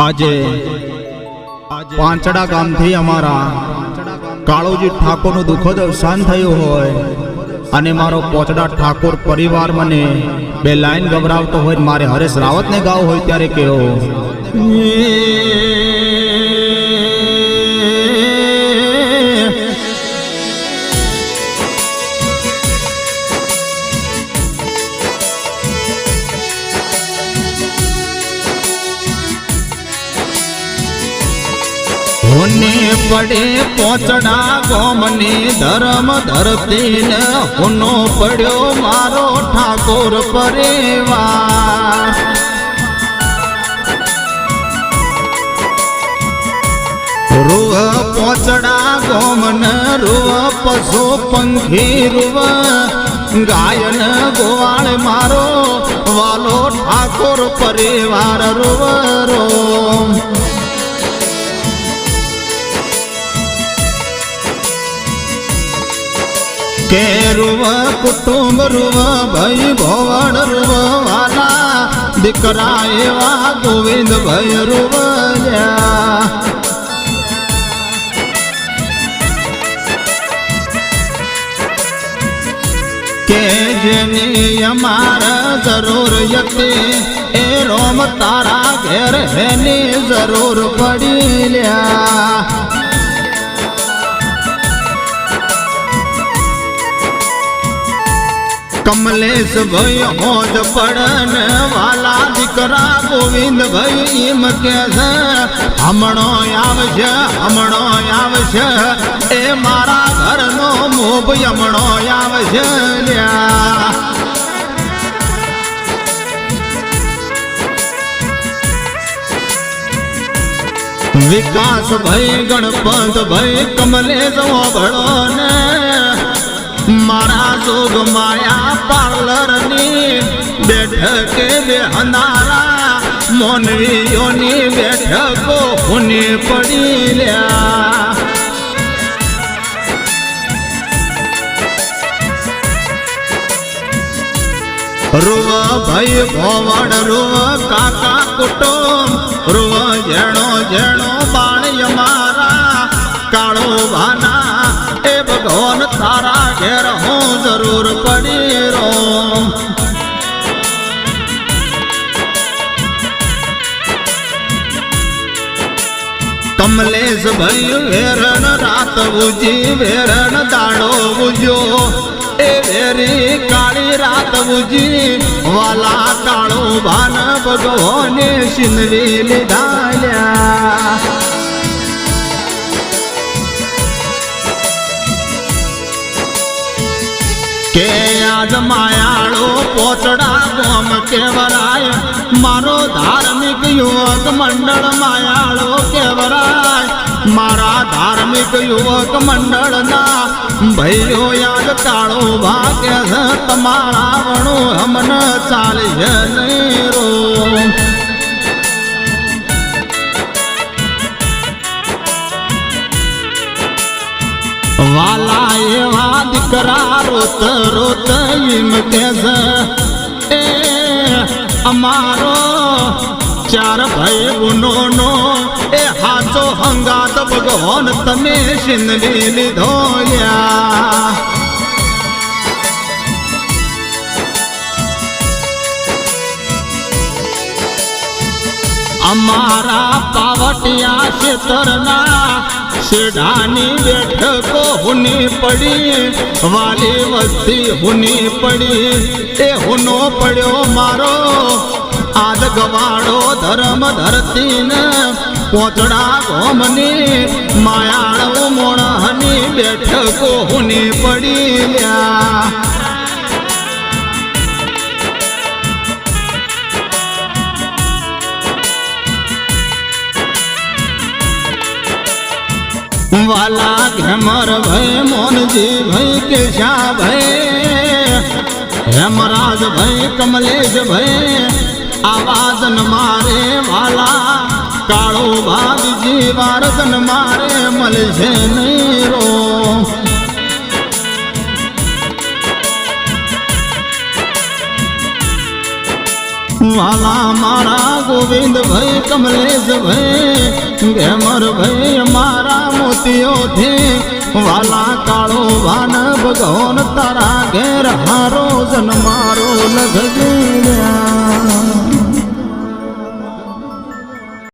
આજે પાંચડા ગામથી અમારા કાળોજી ઠાકોરનું દુઃખદ અવસાન થયું હોય અને મારો પોચડા ઠાકોર પરિવાર મને બે લાઈન ગભરાવતો હોય મારે હરેશ રાવતને ગાવ હોય ત્યારે કેવો? હોને પડે પોચડા ગોમને ધરમ ધરતી ન હોનો પડ્યો મારો ઠાકોર પરેવા રૂહ પોચડા ગોમન, રૂહ પશુ પંખી રૂવ ગાયન ગોવાળ મારો વાલો ઠાકોર પરિવાર રૂવ રો કે રૂવ, કુટુંબ રૂવ, ભાઈ ભોવડ રૂવ, વાલા, દીકરા એવા ગોવિંદ ભય રૂવલ્યા કે જેની અમાર જરૂર હતી, એ રોમ તારા ઘેર એની જરૂર પડી લ્યા. કમલેશ ભાઈ હોજ પડન વાલા દીકરા ગોવિંદ ભાઈ એમ કે છે, હમણો આવશે હમણો આવશે, એ મારા ઘરનો મોભ હમણો આવશે લ્યા. વિકાસ ભાઈ, ગણપત ભાઈ કમલેશ ઓભળો ને મારા જોગ માયા પાર્લરની બેઠકે બેહનારા મોનવીઓની બેઠકો હુની પડી લ્યા. રૂવ ભાઈ ભોવડ રૂવ કાકા કુટુંબ, રૂવ જેણો જેણો બાળ મારા. કાળો ભાના ઘેર હું જરૂર પડી રો કમલેશ ભાઈ વેરણ રાત ઉજી, વેરણ દાડો ઉજો. એ વેરી કાળી રાત ઉજી, વાલા કાળો ભાન ભગવાને સિંદવી લીધાલ્યા કે આજ માયાળો પોચડા બોમ કેવરાય? મારો ધાર્મિક યુવક મંડળ માયાળો કેવરાય? મારા ધાર્મિક યુવક મંડળના ભાઈઓ યાદ કાળો ભાગ્ય તમારા વણો હમન ચાલે નહીં. રોત એમ કે છે એ અમારો ચાર ભાઈ ગુનો નો. એ હાચો હંગાત ભગવાન તમે સિંદલી લીધો અમારા પાવટિયા ક્ષેત્રના શેઢાની બેઠકો હુની પડી, વાલી વસ્તી હુની પડી. એ હુનો પડ્યો મારો આદ ગવાડો ધર્મ ધરતીને પોચડા ગોમની, માયાળ મોણહની બેઠકો હુની પડી લ્યા. વાલા ઘેમર ભય, મોનજી ભય, કેશા ભય, હેમરાજ ભય, કમલેશ ભય આવાજ ન મારે વાલા, કાળો ભાગજી વારદન મારે મળશે નહીં. વાલા મારા ગોવિંદ ભાઈ કમલેશ ભાઈ ગેમર ભાઈ, મારા મોતીઓ છે. વાલા કાળો વાન ભગવાન, તારા ઘેર હારો જન મારો લગજે